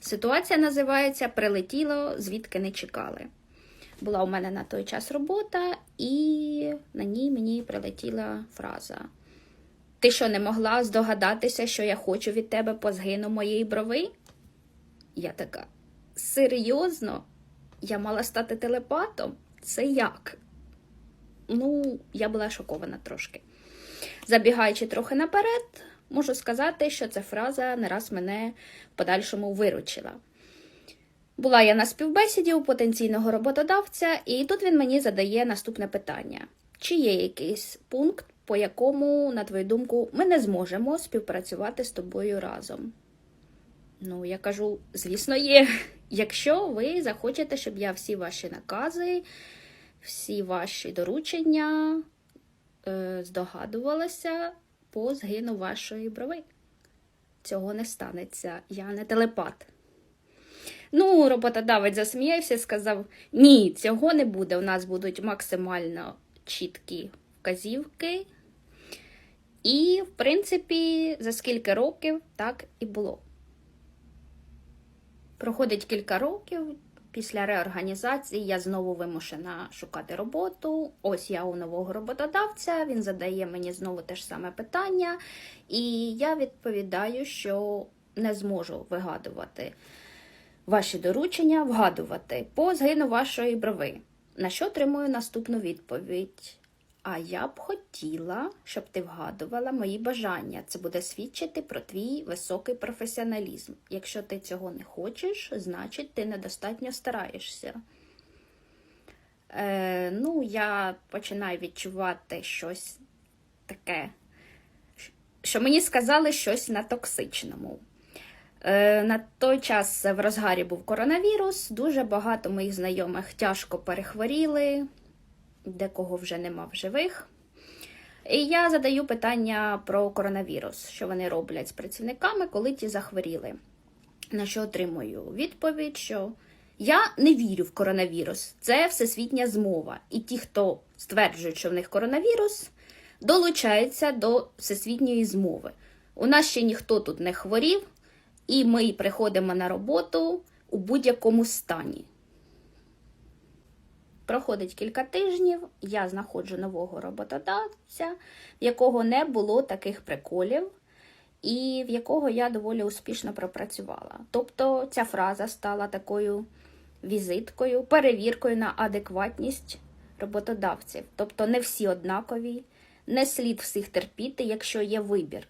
Ситуація називається Прилетіло, звідки не чекали. Була у мене на той час робота, і на ній мені прилетіла фраза. Ти що не могла здогадатися, що я хочу від тебе по згину моєї брови? Я така, серйозно? Я мала стати телепатом? Це як? Ну, я була шокована трошки. Забігаючи трохи наперед, можу сказати, що ця фраза не раз мене в подальшому виручила. Була я на співбесіді у потенційного роботодавця, і тут він мені задає наступне питання: чи є якийсь пункт, по якому, на твою думку, ми не зможемо співпрацювати з тобою разом? Ну, я кажу, звісно, є. Якщо ви захочете, щоб я всі ваші накази, всі ваші доручення е, здогадувалася по згину вашої брови. Цього не станеться, я не телепат. Ну, роботодавець засміявся і сказав: ні, цього не буде. У нас будуть максимально чіткі вказівки. І, в принципі, за скільки років так і було. Проходить кілька років. Після реорганізації я знову вимушена шукати роботу. Ось я у нового роботодавця, він задає мені знову те ж саме питання, і я відповідаю, що не зможу вигадувати ваші доручення, вгадувати по згину вашої брови. На що отримую наступну відповідь? А я б хотіла, щоб ти вгадувала мої бажання. Це буде свідчити про твій високий професіоналізм. Якщо ти цього не хочеш, значить ти недостатньо стараєшся. Е, ну, я починаю відчувати щось таке, що мені сказали щось на токсичному. Е, на той час в розгарі був коронавірус, дуже багато моїх знайомих тяжко перехворіли декого вже нема в живих. І я задаю питання про коронавірус, що вони роблять з працівниками, коли ті захворіли. На що отримую відповідь, що я не вірю в коронавірус, це всесвітня змова. І ті, хто стверджують, що в них коронавірус, долучаються до всесвітньої змови. У нас ще ніхто тут не хворів, і ми приходимо на роботу у будь-якому стані. Проходить кілька тижнів, я знаходжу нового роботодавця, в якого не було таких приколів, і в якого я доволі успішно пропрацювала. Тобто ця фраза стала такою візиткою, перевіркою на адекватність роботодавців. Тобто не всі однакові, не слід всіх терпіти, якщо є вибір.